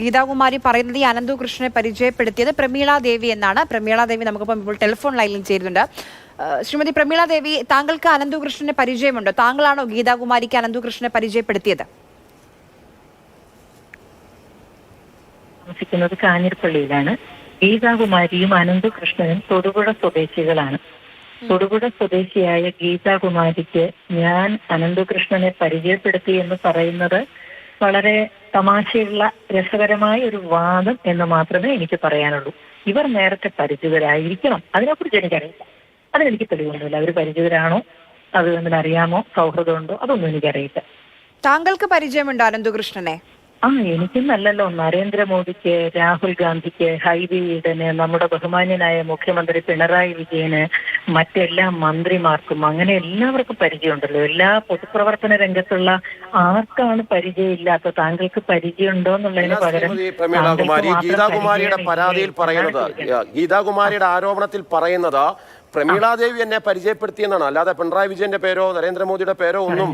ഗീതാകുമാരി പറയുന്നത് ഈ അനന്തകൃഷ്ണനെ പരിചയപ്പെടുത്തിയത് പ്രമീള ദേവി എന്നാണ്. പ്രമീള ദേവി നമുക്കിപ്പം ഇപ്പോൾ ടെലിഫോൺ ലൈനിൽ ചേരുന്നുണ്ട്. ശ്രീമതി പ്രമീള ദേവി താങ്കൾക്ക് അനന്തു കൃഷ്ണനെ പരിചയമുണ്ടോ? താങ്കളാണോ ഗീതാകുമാരിക്ക് അനന്തു കൃഷ്ണനെ പരിചയപ്പെടുത്തിയത്? താമസിക്കുന്നത് കാഞ്ഞിരപ്പള്ളിയിലാണ്. ഗീതാകുമാരിയും അനന്തു കൃഷ്ണനും തൊടുപുഴ സ്വദേശികളാണ്. തൊടുപുഴ സ്വദേശിയായ ഗീതാകുമാരിക്ക് ഞാൻ അനന്തു കൃഷ്ണനെ പരിചയപ്പെടുത്തി എന്ന് പറയുന്നത് വളരെ തമാശയുള്ള രസകരമായ ഒരു വാദം എന്ന് മാത്രമേ എനിക്ക് പറയാനുള്ളൂ. ഇവർ നേരത്തെ പരിചിതരായിരിക്കണം. അതിനെക്കുറിച്ച് എനിക്കറിയില്ല. അതിനെനിക്ക് തെളിവൊന്നുമില്ല. അവർ പരിചിതരാണോ? അത് തമ്മിൽ അറിയാമോ സൗഹൃദമുണ്ടോ? അതൊന്നും എനിക്കറിയില്ല. താങ്കൾക്ക് പരിചയമുണ്ടോ അനന്തകൃഷ്ണനെ ആ എനിക്കെന്നല്ലല്ലോ നരേന്ദ്രമോദിക്ക് രാഹുൽ ഗാന്ധിക്ക് ഹൈബി ഈഡന് നമ്മുടെ ബഹുമാന്യനായ മുഖ്യമന്ത്രി പിണറായി വിജയന് മറ്റെല്ലാ മന്ത്രിമാർക്കും അങ്ങനെ എല്ലാവർക്കും പരിചയമുണ്ടല്ലോ. എല്ലാ പൊതുപ്രവർത്തന രംഗത്തുള്ള ആർക്കാണ് പരിചയമില്ലാത്ത താങ്കൾക്ക് പരിചയമുണ്ടോ എന്നുള്ളതിന് പകരം ഗീതാകുമാരിയുടെ പരാതിയിൽ പറയുന്നത്. ഗീതാകുമാരിയുടെ ആരോപണത്തിൽ പറയുന്നത് പ്രമീളാദേവി എന്നെ പരിചയപ്പെടുത്തിയെന്നാണ്. അല്ലാതെ പിണറായി വിജയന്റെ പേരോ നരേന്ദ്രമോദിയുടെ പേരോ ഒന്നും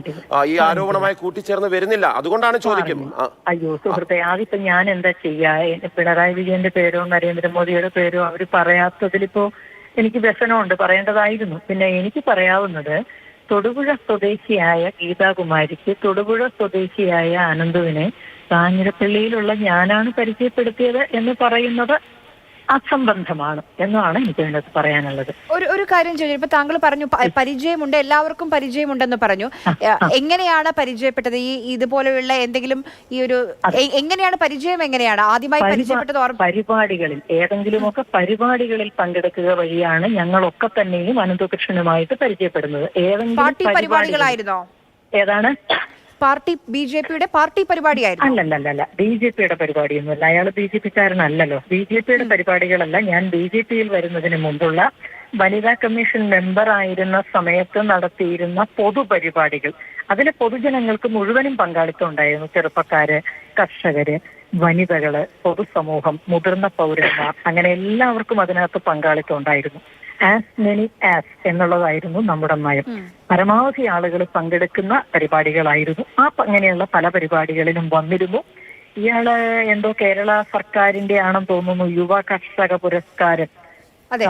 ഈ ആരോപണമായി കൂട്ടിച്ചേർന്ന് വരുന്നില്ല. അതുകൊണ്ടാണ് ചോദിക്കും. അയ്യോ സുഹൃത്തെ ആദ്യത്തെ ഞാൻ എന്താ ചെയ്യാ പിണറായി വിജയന്റെ പേരോ നരേന്ദ്രമോദിയുടെ പേരോ അവർ പറയാത്തതിലിപ്പോ എനിക്ക് വ്യസനമുണ്ട് പറയേണ്ടതായിരുന്നു. പിന്നെ എനിക്ക് പറയാവുന്നത് തൊടുപുഴ സ്വദേശിയായ ഗീതാകുമാരിക്ക് തൊടുപുഴ സ്വദേശിയായ അനന്തുവിനെ കാഞ്ഞിരപ്പള്ളിയിലുള്ള ഞാനാണ് പരിചയപ്പെടുത്തിയത് എന്ന് പറയുന്നത്. അസംബന്ധമാണ് എന്നാണ് എനിക്ക് അതിനകത്ത് പറയാനുള്ളത്. ഒരു ഒരു കാര്യം ചോദിച്ചു. ഇപ്പൊ താങ്കൾ പറഞ്ഞു പരിചയമുണ്ട് എല്ലാവർക്കും പരിചയമുണ്ടെന്ന് പറഞ്ഞു. എങ്ങനെയാണ് പരിചയപ്പെട്ടത്? ഈ ഇതുപോലെയുള്ള എന്തെങ്കിലും ഈ ഒരു എങ്ങനെയാണ് പരിചയം എങ്ങനെയാണ്? ആദ്യമായി പരിചയപ്പെട്ടത് ഓർമ്മ പരിപാടികളിൽ ഏതെങ്കിലുമൊക്കെ പരിപാടികളിൽ പങ്കെടുക്കുക വഴിയാണ് ഞങ്ങളൊക്കെ തന്നെയും അനന്തകൃഷ്ണനുമായിട്ട് പരിചയപ്പെടുന്നത്. ഏതെങ്കിലും പാർട്ടി പരിപാടികളായിരുന്നോ? ഏതാണ്? പാർട്ടി ബി ജെ പിയുടെ പാർട്ടി പരിപാടിയായിരുന്നു? അല്ലല്ലല്ല ബി ജെ പിയുടെ പരിപാടിയൊന്നുമല്ല. അയാൾ ബി ജെ പിക്കാരനല്ലല്ലോ ബി ജെ പിയുടെ പരിപാടികളല്ല. ഞാൻ ബി ജെ പിയിൽ വരുന്നതിന് മുമ്പുള്ള വനിതാ കമ്മീഷൻ മെമ്പർ ആയിരുന്ന സമയത്ത് നടത്തിയിരുന്ന പൊതുപരിപാടികൾ. അതിലെ പൊതുജനങ്ങൾക്ക് മുഴുവനും പങ്കാളിത്തം ഉണ്ടായിരുന്നു. ചെറുപ്പക്കാര് കർഷകര് വനിതകൾ പൊതുസമൂഹം മുതിർന്ന പൗരന്മാർ അങ്ങനെ എല്ലാവർക്കും അതിനകത്ത് പങ്കാളിത്തം ഉണ്ടായിരുന്നു. ആസ് മെനി ആസ് എന്നുള്ളതായിരുന്നു നമ്മുടെ നയം. പരമാവധി ആളുകൾ പങ്കെടുക്കുന്ന പരിപാടികളായിരുന്നു. ആ അങ്ങനെയുള്ള പല പരിപാടികളിലും വന്നിരുന്നു. ഇയാൾ എന്തോ കേരള സർക്കാരിന്റെ ആണെന്ന് തോന്നുന്നു യുവ കർഷക പുരസ്കാരം.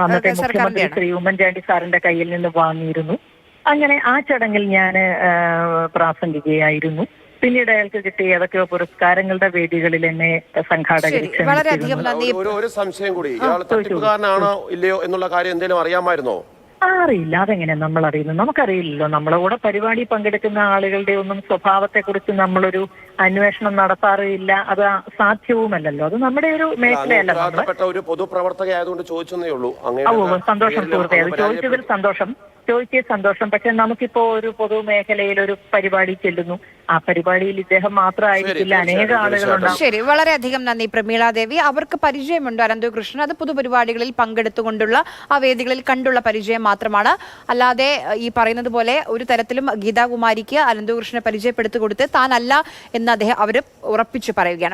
അന്നത്തെ മുഖ്യമന്ത്രി ശ്രീ ഉമ്മൻചാണ്ടി സാറിന്റെ കയ്യിൽ നിന്ന് വാങ്ങിയിരുന്നു. അങ്ങനെ ആ ചടങ്ങിൽ ഞാൻ പ്രാസംഗികയായിരുന്നു. പിന്നീട് അയാൾക്ക് കിട്ടിയ ഏതൊക്കെയോ പുരസ്കാരങ്ങളുടെ വേദികളിൽ എന്നെ സംഘാടകർ വളരെയധികം നന്ദി. ഒരു- സംശയം കൂടി. ഇയാൾ തട്ടിപ്പുകാരനാണോ ഇല്ലയോ എന്നുള്ള കാര്യം എന്തെങ്കിലും അറിയാമായിരുന്നോ? അറിയില്ല. അതെങ്ങനെ നമ്മൾ അറിയുന്നു നമുക്കറിയില്ലല്ലോ. നമ്മളെ കൂടെ പരിപാടി പങ്കെടുക്കുന്ന ആളുകളുടെ ഒന്നും സ്വഭാവത്തെ കുറിച്ച് നമ്മളൊരു അന്വേഷണം നടത്താറില്ല. അത് സാധ്യവുമല്ലല്ലോ. അത് നമ്മുടെ ഒരു മേഖലയല്ല ഒരു പൊതുപ്രവർത്തകയായതുകൊണ്ട് ഉള്ളൂ. സന്തോഷം സുഹൃത്തെ. അത് ചോദിച്ചതിൽ സന്തോഷം. ചോദിച്ചതിൽ സന്തോഷം. പക്ഷെ നമുക്കിപ്പോ ഒരു പൊതുമേഖലയിൽ ഒരു പരിപാടി ചെല്ലുന്നു. ആ പരിപാടിയിൽ ഇദ്ദേഹം മാത്രമായിരിക്കില്ല. അനേക ആളുകളുണ്ടാവും ശരി വളരെയധികം നന്ദി പ്രമീള ദേവി. അവർക്ക് പരിചയമുണ്ട് അനന്തകൃഷ്ണൻ. അത് പൊതുപരിപാടികളിൽ പങ്കെടുത്തുകൊണ്ടുള്ള ആ വേദികളിൽ കണ്ടുള്ള പരിചയം മാത്രമാണ്. അല്ലാതെ ഈ പറയുന്നത് പോലെ ഒരു തരത്തിലും ഗീതാകുമാരിക്ക് അനന്തകൃഷ്ണനെ പരിചയപ്പെടുത്തി കൊടുത്ത് താനല്ല എന്ന് അദ്ദേഹം അവർ ഉറപ്പിച്ചു പറയുകയാണ്.